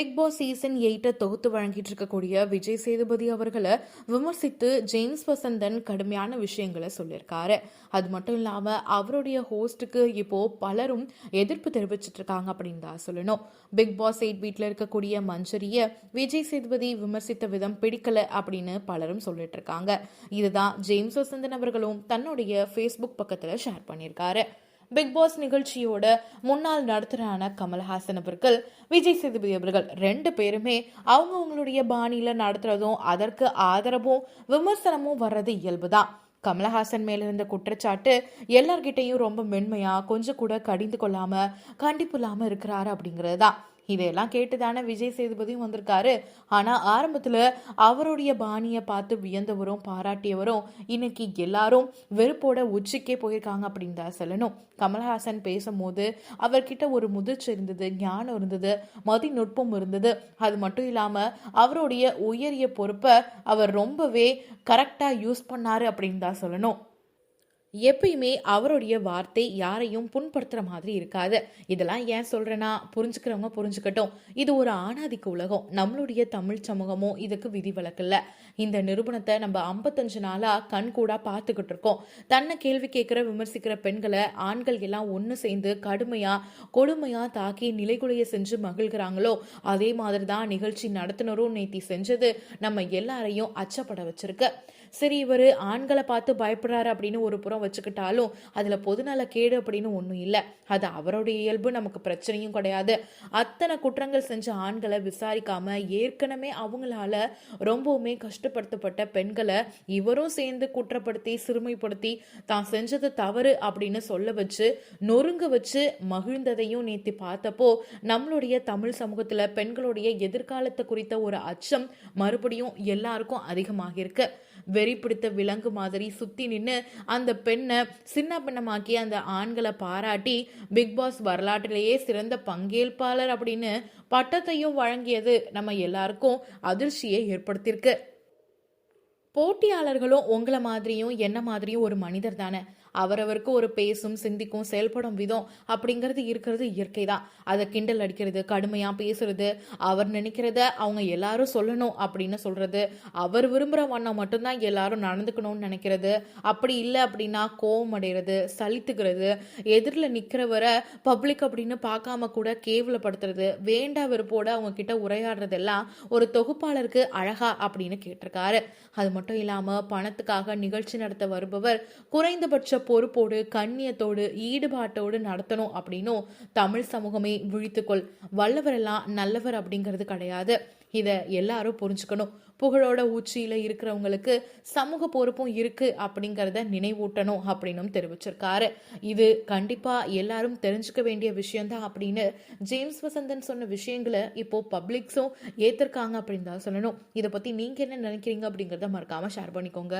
Big Boss season எயிட்டை தொகுத்து வழங்கிட்டு இருக்கக்கூடிய விஜய் சேதுபதி அவர்களை விமர்சித்து ஜேம்ஸ் வசந்தன் கடுமையான விஷயங்களை சொல்லியிருக்காரு. அது மட்டும் இல்லாமல் அவருடைய ஹோஸ்ட்டுக்கு இப்போ பலரும் எதிர்ப்பு தெரிவிச்சிட்டு இருக்காங்க அப்படின்னு தான் சொல்லணும். பிக் பாஸ் எயிட் வீட்டில் இருக்கக்கூடிய மஞ்சரியை விஜய் சேதுபதி விமர்சித்த விதம் பிடிக்கல அப்படின்னு பலரும் சொல்லிட்டு இருக்காங்க இதுதான் ஜேம்ஸ் வசந்தன் அவர்களும் தன்னுடைய ஃபேஸ்புக் பக்கத்தில் ஷேர் பண்ணியிருக்காரு. பிக் பாஸ் நிகழ்ச்சியோட முன்னாள் நடத்துனரான கமல்ஹாசன் அவர்கள் விஜய் சேதுபதி அவர்கள் ரெண்டு பேருமே அவங்க அவங்களுடைய பாணியில நடத்துறதும் அதற்கு ஆதரவும் விமர்சனமும் வர்றது இயல்புதான். கமலஹாசன் மேல இருந்த குற்றச்சாட்டு எல்லார்கிட்டையும் ரொம்ப மென்மையா கொஞ்சம் கூட கடிந்து கொள்ளாம கண்டிப்பு இல்லாம இருக்கிறாரு அப்படிங்கிறது தான் இதையெல்லாம் கேட்டுதானே விஜய் சேதுபதியும் வந்திருக்காரு. ஆனா ஆரம்பத்துல அவருடைய பாணியை பார்த்து வியந்தவரும் பாராட்டியவரும் இன்னைக்கு எல்லாரும் வெறுப்போட உச்சிக்கே போயிருக்காங்க அப்படின்னு தான் சொல்லணும். கமல்ஹாசன் பேசும்போது அவர்கிட்ட ஒரு முதிர்ச்சி இருந்தது ஞானம் இருந்தது மதி நுட்பம் இருந்தது. அது மட்டும் இல்லாம அவருடைய உயரிய பொறுப்பை அவர் ரொம்பவே கரெக்டா யூஸ் பண்ணாரு அப்படின்னு தான் சொல்லணும். எப்பயுமே அவருடைய வார்த்தை யாரையும் புண்படுத்துற மாதிரி இருக்காது. இதெல்லாம் ஏன் சொல்றேன்னா புரிஞ்சுக்கிறவங்க புரிஞ்சுக்கட்டும். இது ஒரு ஆணாதிக்க உலகம். நம்மளுடைய தமிழ் சமூகமும் இதுக்கு விதிவிலக்கு இல்லை. இந்த நிரூபணத்தை நம்ம ஐம்பத்தஞ்சு நாளா கண் கூட பார்த்துக்கிட்டு இருக்கோம். தன்னை கேள்வி கேட்கிற விமர்சிக்கிற பெண்களை ஆண்கள் எல்லாம் ஒன்று சேர்ந்து கடுமையா கொடுமையா தாக்கி நிலைகுலைய செஞ்சு மகிழ்கிறாங்களோ அதே மாதிரி தான் நிகழ்ச்சி நடத்தினரும் நேத்தி செஞ்சது. நம்ம எல்லாரையும் அச்சப்பட வச்சிருக்கு. சரி இவர் ஆண்களை பார்த்து பயப்படுறாரு அப்படின்னு ஒரு புறம் வச்சுக்கிட்டாலும் அதில் பொதுநல கேடு அப்படின்னு ஒன்றும் இல்லை. அது அவருடைய இயல்பு நமக்கு பிரச்சனையும் கிடையாது. அத்தனை குற்றங்கள் செஞ்ச ஆண்களை விசாரிக்காம ஏற்கனவே அவங்களால ரொம்பவுமே கஷ்டப்படுத்தப்பட்ட பெண்களை இவரும் சேர்ந்து குற்றப்படுத்தி சிறுமைப்படுத்தி தான் செஞ்சது தவறு அப்படின்னு சொல்ல வச்சு நொறுங்க வச்சு மகிழ்ந்ததையும் நேத்தி பார்த்தப்போ நம்மளுடைய தமிழ் சமூகத்துல பெண்களுடைய எதிர்காலத்தை குறித்த ஒரு அச்சம் மறுபடியும் எல்லாருக்கும் அதிகமாகிருக்கு வெறி பிடித்த விலங்கு மாதிரி சுத்தி நின்று அந்த பெண்ணை சின்ன பின்னமாக்கி அந்த ஆண்களை பாராட்டி பிக் பாஸ் வரலாற்றிலேயே சிறந்த பங்கேற்பாளர் அப்படின்னு பட்டத்தையும் வழங்கியது நம்ம எல்லாருக்கும் அதிர்ச்சியை ஏற்படுத்தியிருக்கு. போட்டியாளர்களும் உங்களை மாதிரியும் என்ன மாதிரியும் ஒரு மனிதர் தானே. அவரவருக்கு ஒரு பேசும் சிந்திக்கும் செயல்படும் விதம் அப்படிங்கிறது இருக்கிறது இயற்கை தான் அதை கிண்டல் அடிக்கிறது கடுமையாக பேசுறது அவர் நினைக்கிறத அவங்க எல்லாரும் சொல்லணும் அப்படின்னு சொல்றது அவர் விரும்புகிற வண்ணம் மட்டும்தான் எல்லாரும் நடந்துக்கணும்னு நினைக்கிறது. அப்படி இல்லை அப்படின்னா கோவம் அடைகிறது சலித்துக்கிறது எதிரில் நிற்கிறவரை பப்ளிக் அப்படின்னு பார்க்காம கூட கேவலப்படுத்துறது வேண்டா வெறுப்போட அவங்க கிட்ட உரையாடுறதெல்லாம் ஒரு தொகுப்பாளருக்கு அழகா அப்படின்னு கேட்டிருக்காரு. அது மட்டும் மட்டும் இல்லாம பணத்துக்காக நிகழ்ச்சி நடத்த வருபவர் குறைந்தபட்ச பொறுப்போடு கண்ணியத்தோடு ஈடுபாட்டோடு நடத்தணும் அப்படின்னும் தமிழ் சமூகமே விழித்துக்கொள். வல்லவரெல்லாம் நல்லவர் அப்படிங்கிறது கிடையாது. இதை எல்லாரும் புரிஞ்சுக்கணும். புகழோட உச்சியில இருக்கிறவங்களுக்கு சமூக பொறுப்பும் இருக்கு அப்படிங்கிறத நினைவூட்டணும் அப்படின்னும் தெரிவிச்சிருக்காரு. இது கண்டிப்பா எல்லாரும் தெரிஞ்சுக்க வேண்டிய விஷயம்தான் அப்படின்னு ஜேம்ஸ் வசந்தன் சொன்ன விஷயங்களை இப்போ பப்ளிக்ஸும் ஏத்திருக்காங்க அப்படின்னு தான் சொல்லணும். இதை பத்தி நீங்க என்ன நினைக்கிறீங்க அப்படிங்கிறத மறக்காம ஷேர் பண்ணிக்கோங்க.